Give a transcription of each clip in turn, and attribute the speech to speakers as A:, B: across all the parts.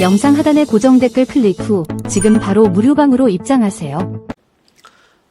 A: 영상 하단의 고정 댓글 클릭 후 지금 바로 무료방으로 입장하세요.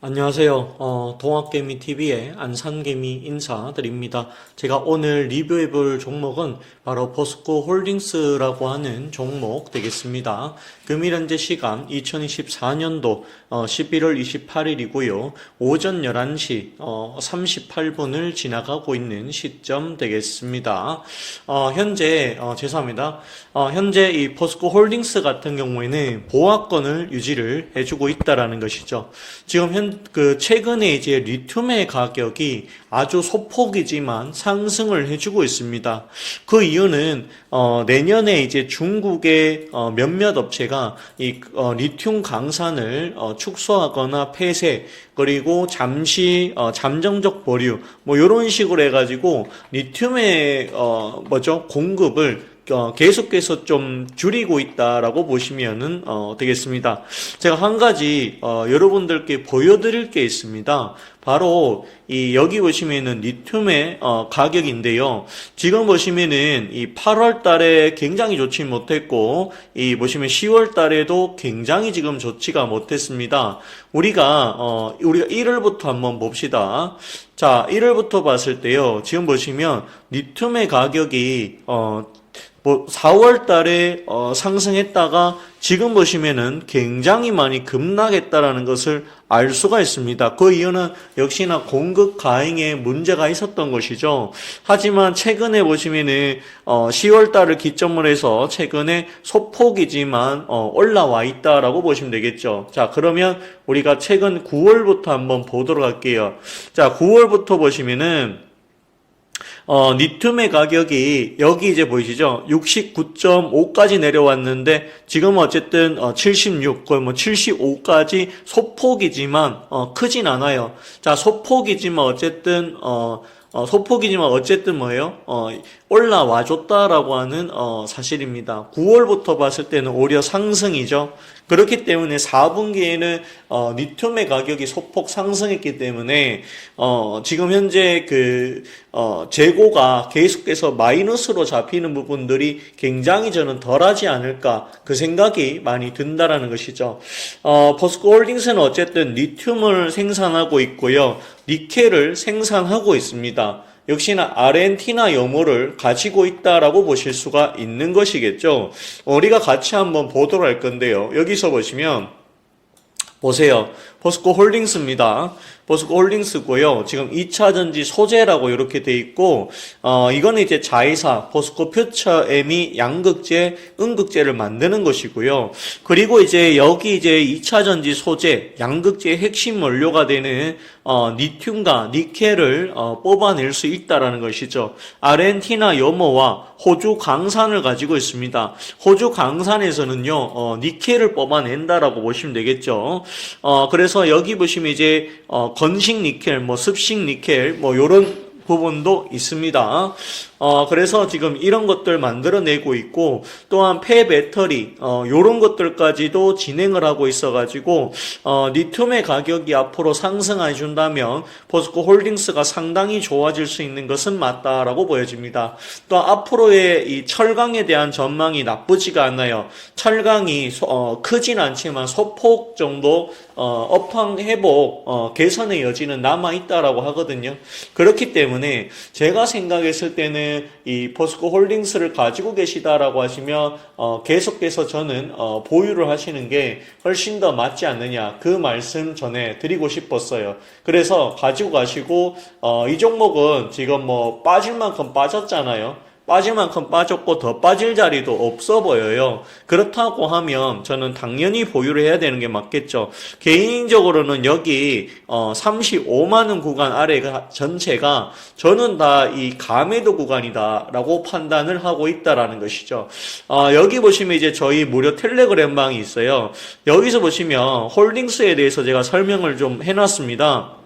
B: 안녕하세요. 어, 동학개미TV의 안산개미 인사드립니다. 제가 오늘 리뷰해볼 종목은 바로 버스코 홀딩스라고 하는 종목 되겠습니다. 금일 현재 시간 2024년도 어, 11월 28일이고요. 오전 11시 어, 38분을 지나가고 있는 시점 되겠습니다. 어, 현재 어, 죄송합니다. 어, 현재 이 버스코 홀딩스 같은 경우에는 보합권을 유지를 해주고 있다라는 것이죠. 지금 현그 최근에 이제 리튬의 가격이 아주 소폭이지만 상승을 해주고 있습니다. 그 이유는 어, 내년에 이제 중국의 어, 몇몇 업체가 이 어, 리튬 강산을 어, 축소하거나 폐쇄 그리고 잠시 어, 잠정적 보류 뭐 이런 식으로 해가지고 리튬의 어, 뭐죠 공급을 어, 계속해서 좀 줄이고 있다라고 보시면은 어, 되겠습니다. 제가 한 가지 어, 여러분들께 보여드릴 게 있습니다. 바로 이 여기 보시면은 리튬의 어, 가격인데요. 지금 보시면은 이 8월 달에 굉장히 좋지 못했고 이 보시면 10월 달에도 굉장히 지금 좋지가 못했습니다. 우리가 어, 우리가 1월부터 한번 봅시다. 자, 1월부터 봤을 때요. 지금 보시면 리튬의 가격이 어 뭐 4월 달에 어, 상승했다가 지금 보시면은 굉장히 많이 급락했다라는 것을 알 수가 있습니다. 그 이유는 역시나 공급 가행에 문제가 있었던 것이죠. 하지만 최근에 보시면은 어, 10월 달을 기점으로 해서 최근에 소폭이지만 어, 올라와 있다라고 보시면 되겠죠. 자, 그러면 우리가 최근 9월부터 한번 보도록 할게요. 자, 9월부터 보시면은 어, 리튬의 가격이 여기 이제 보이시죠? 69.5까지 내려왔는데 지금 어쨌든 어, 76, 거의 뭐 75까지 소폭이지만 어, 크진 않아요. 자, 소폭이지만 어쨌든 어, 어, 소폭이지만 어쨌든 뭐예요? 어, 올라와 줬다라고 하는 어, 사실입니다. 9월부터 봤을 때는 오히려 상승이죠. 그렇기 때문에 4분기에는 어, 리튬의 가격이 소폭 상승했기 때문에 어, 지금 현재 그 어, 재고가 계속해서 마이너스로 잡히는 부분들이 굉장히 저는 덜하지 않을까 그 생각이 많이 든다라는 것이죠. 어, 버스코 홀딩스는 어쨌든 리튬을 생산하고 있고요. 니켈을 생산하고 있습니다. 역시나 아르헨티나 염호를 가지고 있다라고 보실 수가 있는 것이겠죠. 우리가 같이 한번 보도록 할 건데요. 여기서 보시면 보세요. 포스코 홀딩스입니다. 포스코 홀딩스고요. 지금 2차 전지 소재라고 이렇게 돼 있고 어 이거는 이제 자회사 포스코 퓨처 M이 양극재, 음극재를 만드는 것이고요. 그리고 이제 여기 이제 2차 전지 소재, 양극재의 핵심 원료가 되는 어 리튬과 니켈을 어 뽑아낼 수 있다라는 것이죠. 아르헨티나 염호와 호주 강산을 가지고 있습니다. 호주 강산에서는요, 어, 니켈을 뽑아낸다라고 보시면 되겠죠. 어, 그래서 여기 보시면 이제, 어, 건식 니켈, 뭐 습식 니켈, 뭐 요런 부분도 있습니다. 어, 그래서 지금 이런 것들 만들어내고 있고, 또한 폐 배터리, 어, 요런 것들까지도 진행을 하고 있어가지고, 어, 리튬의 가격이 앞으로 상승해 준다면, 포스코 홀딩스가 상당히 좋아질 수 있는 것은 맞다라고 보여집니다. 또 앞으로의 이 철강에 대한 전망이 나쁘지가 않아요. 철강이, 소- 어, 크진 않지만 소폭 정도, 어, 업황 회복, 어, 개선의 여지는 남아 있다라고 하거든요. 그렇기 때문에 제가 생각했을 때는 이 포스코 홀딩스를 가지고 계시다라고 하시면 어, 계속해서 저는 어, 보유를 하시는 게 훨씬 더 맞지 않느냐 그 말씀 전해 드리고 싶었어요. 그래서 가지고 가시고 어, 이 종목은 지금 뭐 빠질 만큼 빠졌잖아요. 빠질 만큼 빠졌고 더 빠질 자리도 없어 보여요. 그렇다고 하면 저는 당연히 보유를 해야 되는 게 맞겠죠. 개인적으로는 여기 어 35만 원 구간 아래가 전체가 저는 다이 가매도 구간이다라고 판단을 하고 있다라는 것이죠. 어 여기 보시면 이제 저희 무료 텔레그램 방이 있어요. 여기서 보시면 홀딩스에 대해서 제가 설명을 좀 해놨습니다.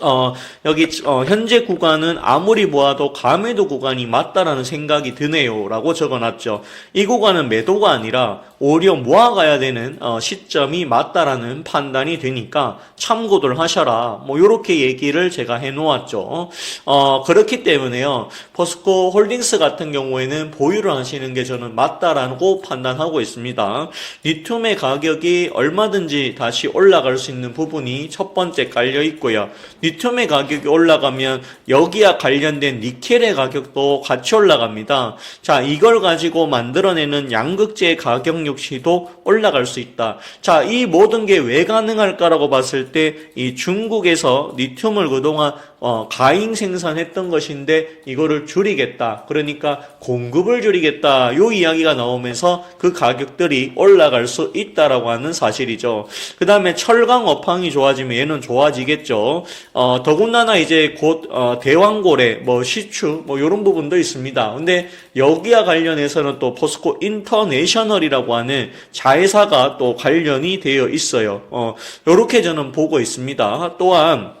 B: 어, 여기, 어, 현재 구간은 아무리 보아도 감매도 구간이 맞다라는 생각이 드네요. 라고 적어놨죠. 이 구간은 매도가 아니라 오히려 모아가야 되는, 어, 시점이 맞다라는 판단이 되니까 참고들 하셔라. 뭐, 요렇게 얘기를 제가 해놓았죠. 어, 그렇기 때문에요. 포스코 홀딩스 같은 경우에는 보유를 하시는 게 저는 맞다라고 판단하고 있습니다. 리튬의 가격이 얼마든지 다시 올라갈 수 있는 부분이 첫 번째 깔려 있고요. 리튬의 가격이 올라가면 여기와 관련된 니켈의 가격도 같이 올라갑니다. 자, 이걸 가지고 만들어내는 양극재의 가격 역시도 올라갈 수 있다. 자, 이 모든 게 왜 가능할까라고 봤을 때 이 중국에서 리튬을 그동안 어, 가잉 생산했던 것인데 이거를 줄이겠다. 그러니까 공급을 줄이겠다. 요 이야기가 나오면서 그 가격들이 올라갈 수 있다라고 하는 사실이죠. 그 다음에 철강 업황이 좋아지면 얘는 좋아지겠죠. 어, 더군다나 이제 곧 어, 대왕고래, 뭐 시추, 뭐 이런 부분도 있습니다. 근데 여기와 관련해서는 또 포스코 인터내셔널이라고 하는 자회사가 또 관련이 되어 있어요. 어, 요렇게 저는 보고 있습니다. 또한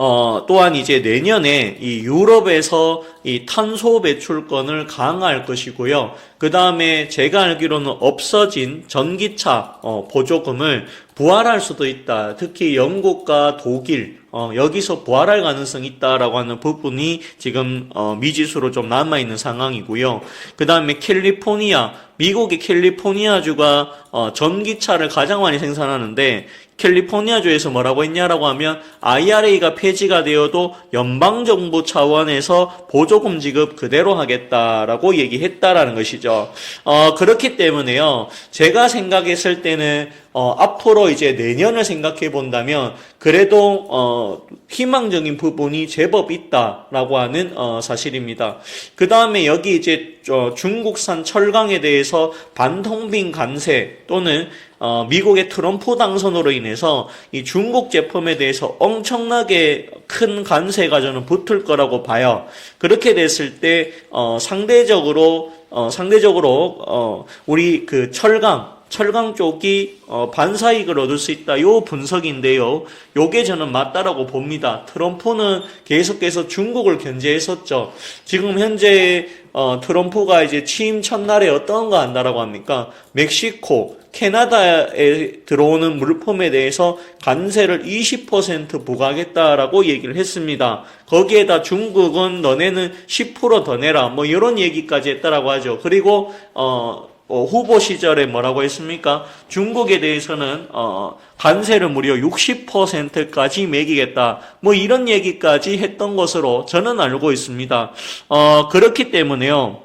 B: 어, 또한 이제 내년에 이 유럽에서 이 탄소 배출권을 강화할 것이고요. 그 다음에 제가 알기로는 없어진 전기차 어, 보조금을 부활할 수도 있다. 특히 영국과 독일 어, 여기서 부활할 가능성이 있다라고 하는 부분이 지금 어, 미지수로 좀 남아 있는 상황이고요. 그 다음에 캘리포니아 미국의 캘리포니아주가 어, 전기차를 가장 많이 생산하는데 캘리포니아주에서 뭐라고 했냐라고 하면 IRA가 폐지가 되어도 연방정부 차원에서 보조금 지급 그대로 하겠다라고 얘기했다라는 것이죠. 어, 그렇기 때문에요. 제가 생각했을 때는 어, 앞으로 이제 내년을 생각해 본다면 그래도 어, 희망적인 부분이 제법 있다라고 하는 어, 사실입니다. 그 다음에 여기 이제 어, 중국산 철강에 대해서 반통빈 관세 또는 어, 미국의 트럼프 당선으로 인해서 이 중국 제품에 대해서 엄청나게 큰 관세가 저는 붙을 거라고 봐요. 그렇게 됐을 때 어, 상대적으로 어, 상대적으로 어, 우리 그 철강 철강 쪽이 어, 반사익을 얻을 수 있다. 요 분석인데요. 요게 저는 맞다라고 봅니다. 트럼프는 계속해서 중국을 견제했었죠. 지금 현재 어, 트럼프가 이제 취임 첫날에 어떤 거 한다라고 합니까? 멕시코, 캐나다에 들어오는 물품에 대해서 관세를 20% 부과하겠다라고 얘기를 했습니다. 거기에다 중국은 너네는 10%더 내라. 뭐 이런 얘기까지 했다라고 하죠. 그리고 어 어, 후보 시절에 뭐라고 했습니까? 중국에 대해서는 어, 관세를 무려 60%까지 매기겠다. 뭐 이런 얘기까지 했던 것으로 저는 알고 있습니다. 어, 그렇기 때문에요.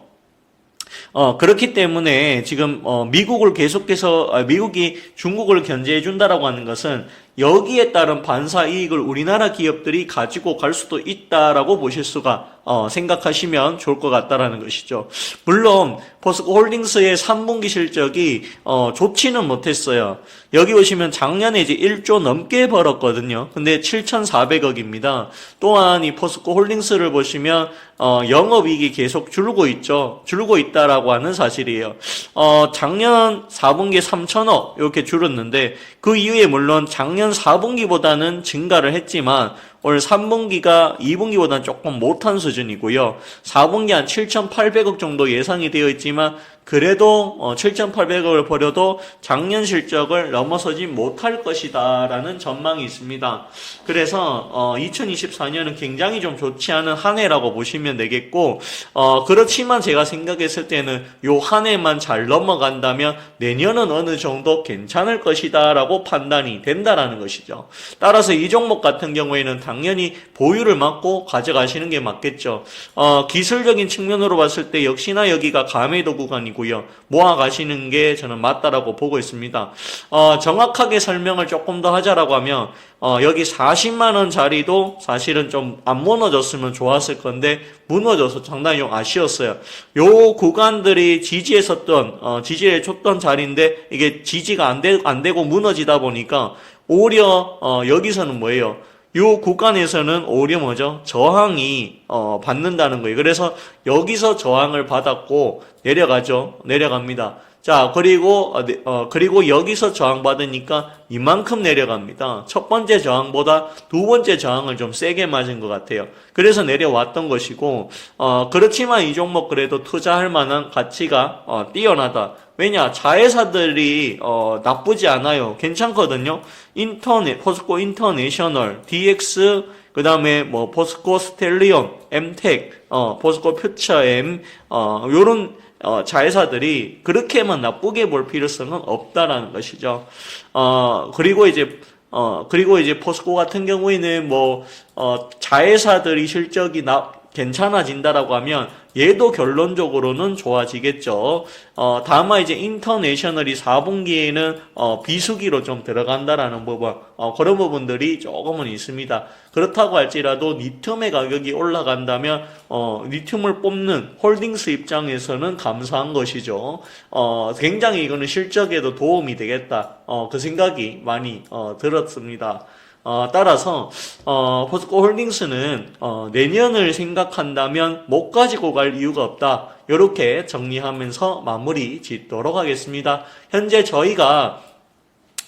B: 어, 그렇기 때문에 지금 어, 미국을 계속해서 아, 미국이 중국을 견제해 준다라고 하는 것은 여기에 따른 반사 이익을 우리나라 기업들이 가지고 갈 수도 있다라고 보실 수가 어, 생각하시면 좋을 것 같다라는 것이죠. 물론 포스코 홀딩스의 3분기 실적이 어, 좋지는 못했어요. 여기 보시면 작년에 이제 1조 넘게 벌었거든요. 근데 7,400억입니다. 또한 이 포스코 홀딩스를 보시면 어, 영업이익이 계속 줄고 있죠. 줄고 있다라고 하는 사실이에요. 어, 작년 4분기에 3천억 이렇게 줄었는데 그 이후에 물론 작년 4분기보다는 증가를 했지만 올 3분기가 2분기보다는 조금 못한 수준이고요. 4분기 한 7,800억 정도 예상이 되어 있지만 그래도 7,800억을 벌여도 작년 실적을 넘어서지 못할 것이다라는 전망이 있습니다. 그래서 2024년은 굉장히 좀 좋지 않은 한 해라고 보시면 되겠고 어, 그렇지만 제가 생각했을 때는 요 한 해만 잘 넘어간다면 내년은 어느 정도 괜찮을 것이다라고 판단이 된다라는 것이죠. 따라서 이 종목 같은 경우에는 당연히 보유를 막고 가져가시는 게 맞겠죠. 어, 기술적인 측면으로 봤을 때 역시나 여기가 감해도 구간이 이고요. 모아 가시는 게 저는 맞다라고 보고 있습니다. 어, 정확하게 설명을 조금 더 하자라고 하면 어, 여기 40만 원 자리도 사실은 좀 안 무너졌으면 좋았을 건데 무너져서 상당히 좀 아쉬웠어요. 요 구간들이 지지했었던 어, 지지해 줬던 자리인데 이게 지지가 안, 되, 안 되고 무너지다 보니까 오히려 어, 여기서는 뭐예요? 요 구간에서는 오히려 뭐죠? 저항이 어, 받는다는 거예요. 그래서 여기서 저항을 받았고 내려가죠. 내려갑니다. 자, 그리고, 어, 그리고 여기서 저항받으니까 이만큼 내려갑니다. 첫 번째 저항보다 두 번째 저항을 좀 세게 맞은 것 같아요. 그래서 내려왔던 것이고, 어, 그렇지만 이 종목 그래도 투자할 만한 가치가, 어, 뛰어나다. 왜냐, 자회사들이, 어, 나쁘지 않아요. 괜찮거든요. 인터넷, 포스코 인터내셔널, DX, 그 다음에 뭐, 포스코 스텔리온, 엠텍, 어, 포스코 퓨처엠, 어, 요런, 어, 자회사들이 그렇게만 나쁘게 볼 필요성은 없다라는 것이죠. 어, 그리고 이제, 어, 그리고 이제 포스코 같은 경우에는 뭐, 어, 자회사들이 실적이 나, 괜찮아진다라고 하면 얘도 결론적으로는 좋아지겠죠. 어, 다만 이제 인터내셔널이 4분기에는 어, 비수기로 좀 들어간다라는 부분, 어, 그런 부분들이 조금은 있습니다. 그렇다고 할지라도 리튬의 가격이 올라간다면 어, 리튬을 뽑는 홀딩스 입장에서는 감사한 것이죠. 어, 굉장히 이거는 실적에도 도움이 되겠다. 어, 그 생각이 많이 어, 들었습니다. 어, 따라서 어, 포스코 홀딩스는 어, 내년을 생각한다면 못 가지고 갈 이유가 없다. 이렇게 정리하면서 마무리 짓도록 하겠습니다. 현재 저희가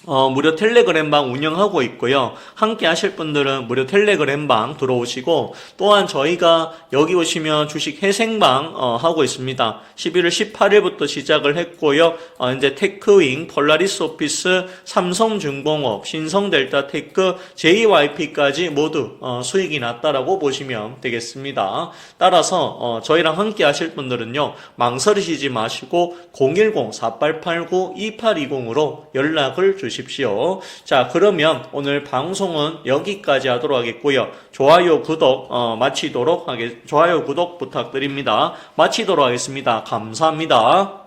B: 어, 무료 텔레그램방 운영하고 있고요. 함께 하실 분들은 무료 텔레그램방 들어오시고 또한 저희가 여기 오시면 주식 회생방 어, 하고 있습니다. 11월 18일부터 시작을 했고요. 어, 이제 테크윙, 폴라리스 오피스, 삼성중공업, 신성델타 테크, JYP까지 모두 어, 수익이 났다라고 보시면 되겠습니다. 따라서 어, 저희랑 함께 하실 분들은요. 망설이시지 마시고 010-4889-2820으로 연락을 주십시오. 자, 그러면 오늘 방송은 여기까지 하도록 하겠고요. 좋아요, 구독 어, 마치도록 하겠 좋아요, 구독 부탁드립니다. 마치도록 하겠습니다. 감사합니다.